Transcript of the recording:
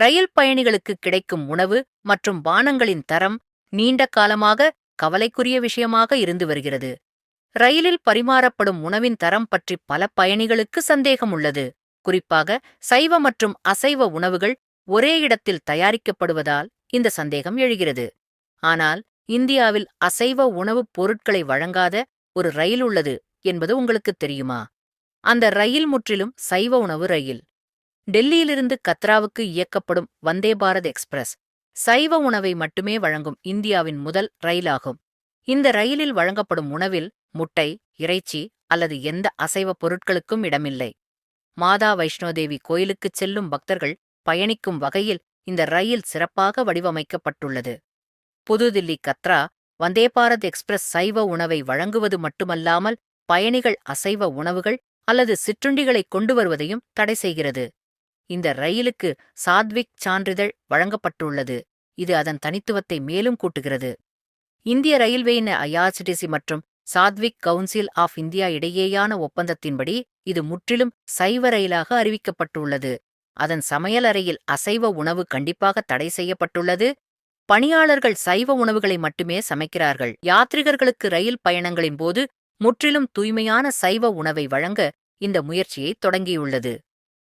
ரயில் பயணிகளுக்கு கிடைக்கும் உணவு மற்றும் பானங்களின் தரம் நீண்ட காலமாக கவலைக்குரிய விஷயமாக இருந்து வருகிறது. ரயிலில் பரிமாறப்படும் உணவின் தரம் பற்றி பல பயணிகளுக்கு சந்தேகம் உள்ளது குறிப்பாக சைவ மற்றும் அசைவ உணவுகள் ஒரே இடத்தில் தயாரிக்கப்படுவதால் இந்த சந்தேகம் எழுகிறது. ஆனால் இந்தியாவில் அசைவ உணவுப் பொருட்களை வழங்காத ஒரு ரயில் உள்ளது என்பது உங்களுக்கு தெரியுமா? அந்த ரயில் முற்றிலும் சைவ உணவு ரயில். டெல்லியிலிருந்து கத்ராவுக்கு இயக்கப்படும் வந்தே பாரத் எக்ஸ்பிரஸ் சைவ உணவை மட்டுமே வழங்கும் இந்தியாவின் முதல் ரயிலாகும். இந்த ரயிலில் வழங்கப்படும் உணவில் முட்டை இறைச்சி அல்லது எந்த அசைவ பொருட்களுக்கும் இடமில்லை. மாதா வைஷ்ணோதேவி கோயிலுக்குச் செல்லும் பக்தர்கள் பயணிக்கும் வகையில் இந்த ரயில் சிறப்பாக வடிவமைக்கப்பட்டுள்ளது. புதுதில்லி கத்ரா வந்தே பாரத் எக்ஸ்பிரஸ் சைவ உணவை வழங்குவது மட்டுமல்லாமல் பயணிகள் அசைவ உணவுகள் அல்லது சிற்றுண்டிகளை கொண்டு வருவதையும் தடை செய்கிறது. இந்த ரயிலுக்கு சாத்விக் சான்றிதழ் வழங்கப்பட்டுள்ளது. இது அதன் தனித்துவத்தை மேலும் கூட்டுகிறது. இந்திய ரயில்வேயின் ஐஆர்சிடிசி மற்றும் சாத்விக் கவுன்சில் ஆஃப் இந்தியா இடையேயான ஒப்பந்தத்தின்படி இது முற்றிலும் சைவ ரயிலாக அறிவிக்கப்பட்டுள்ளது. அதன் சமையலறையில் அசைவ உணவு கண்டிப்பாக தடை செய்யப்பட்டுள்ளது. பணியாளர்கள் சைவ உணவுகளை மட்டுமே சமைக்கிறார்கள். யாத்ரிகர்களுக்கு ரயில் பயணங்களின் போது முற்றிலும் தூய்மையான சைவ உணவை வழங்க இந்த முயற்சியை தொடங்கியுள்ளது.